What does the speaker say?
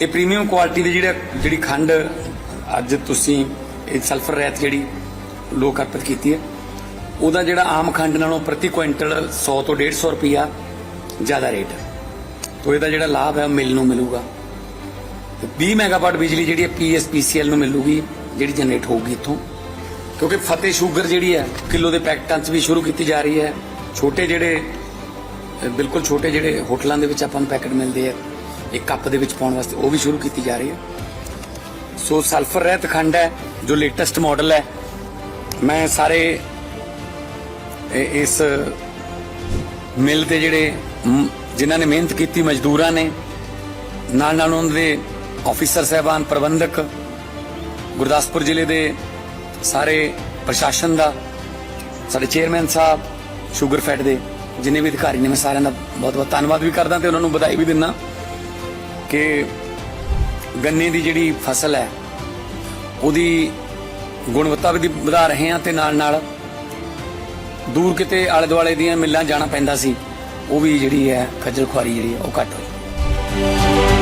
ਇਹ premium quality ਦੀ ਜਿਹੜਾ ਜਿਹੜੀ ਖੰਡ ਅੱਜ ਤੁਸੀਂ ਇਹ ਸਲਫਰ ਰਹਿਤ ਜਿਹੜੀ ਲੋਕ ਅਰਪਿਤ ਕੀਤੀ ਹੈ, ਉਹਦਾ ਜਿਹੜਾ ਆਮ ਖੰਡ ਨਾਲੋਂ ਪ੍ਰਤੀ ਕੁਇੰਟਲ 100 ਤੋਂ 150 ਰੁਪਿਆ ਜ਼ਿਆਦਾ ਰੇਟ ਹੈ। ਤੋ ਇਹਦਾ ਜਿਹੜਾ ਲਾਭ ਹੈ ਉਹ ਮਿਲ ਨੂੰ ਮਿਲੂਗਾ। ਤੇ 20 ਮੈਗਾਵਾਟ ਬਿਜਲੀ ਜਿਹੜੀ ਹੈ ਪੀਐਸਪੀਸੀਐਲ ਨੂੰ ਮਿਲੂਗੀ, ਜਿਹੜੀ ਜਨਰੇਟ ਹੋਊਗੀ ਇੱਥੋਂ। ਕਿਉਂਕਿ ਫਤਿਹ ਸ਼ੂਗਰ ਜਿਹੜੀ ਹੈ, ਕਿਲੋ ਦੇ ਪੈਕਟਾਂ 'ਚ ਵੀ ਸ਼ੁਰੂ ਕੀਤੀ ਜਾ ਰਹੀ ਹੈ। ਛੋਟੇ ਜਿਹੜੇ ਬਿਲਕੁਲ ਛੋਟੇ ਜਿਹੜੇ ਹੋਟਲਾਂ ਦੇ ਵਿੱਚ ਆਪਾਂ ਨੂੰ ਪੈਕਟ ਮਿਲਦੇ ਆ ਇੱਕ ਕੱਪ ਦੇ ਵਿੱਚ ਪਾਉਣ ਵਾਸਤੇ ਉਹ ਵੀ ਸ਼ੁਰੂ ਕੀਤੀ ਜਾ ਰਹੀ ਹੈ। ਸੋ ਸਲਫਰ ਰਹਿਤ ਖੰਡ ਹੈ, ਜੋ ਲੇਟੈਸਟ ਮਾਡਲ ਹੈ। ਮੈਂ ਸਾਰੇ ਇਸ ਮਿਲ ਤੇ ਜਿਹੜੇ ਜਿਨ੍ਹਾਂ ਨੇ ਮਿਹਨਤ ਕੀਤੀ, ਮਜ਼ਦੂਰਾਂ ਨੇ ਨਾਲ ਨਾਲ ਉਹਨਾਂ ਦੇ ਆਫੀਸਰ ਸਹਿਬਾਨ, ਪ੍ਰਬੰਧਕ, ਗੁਰਦਾਸਪੁਰ ਜ਼ਿਲ੍ਹੇ ਦੇ ਸਾਰੇ ਪ੍ਰਸ਼ਾਸਨ ਦਾ, ਸਾਡੇ ਚੇਅਰਮੈਨ ਸਾਹਿਬ ਸ਼ੂਗਰ ਫੈਟ ਦੇ ਜਿੰਨੇ ਵੀ ਅਧਿਕਾਰੀ ਨੇ, ਮੈਂ ਸਾਰਿਆਂ ਦਾ ਬਹੁਤ ਬਹੁਤ ਧੰਨਵਾਦ ਵੀ ਕਰਦਾ ਤੇ ਉਹਨਾਂ ਨੂੰ ਵਧਾਈ ਵੀ ਦਿੰਦਾ। ਕਿ ਗੰਨੇ ਦੀ ਜਿਹੜੀ ਫਸਲ ਹੈ, ਉਹਦੀ ਗੁਣਵੱਤਾ ਵੀ ਵਧਾ ਰਹੇ ਹਾਂ ਤੇ ਨਾਲ ਨਾਲ ਦੂਰ ਕਿਤੇ ਆਲੇ ਦੁਆਲੇ ਦੀਆਂ ਮਿੱਲਾਂ ਜਾਣਾ ਪੈਂਦਾ ਸੀ, ਉਹ ਵੀ ਜਿਹੜੀ ਹੈ ਖੱਜਲ ਖੁਆਰੀ ਜਿਹੜੀ ਹੈ ਉਹ ਘੱਟ ਹੋਈ।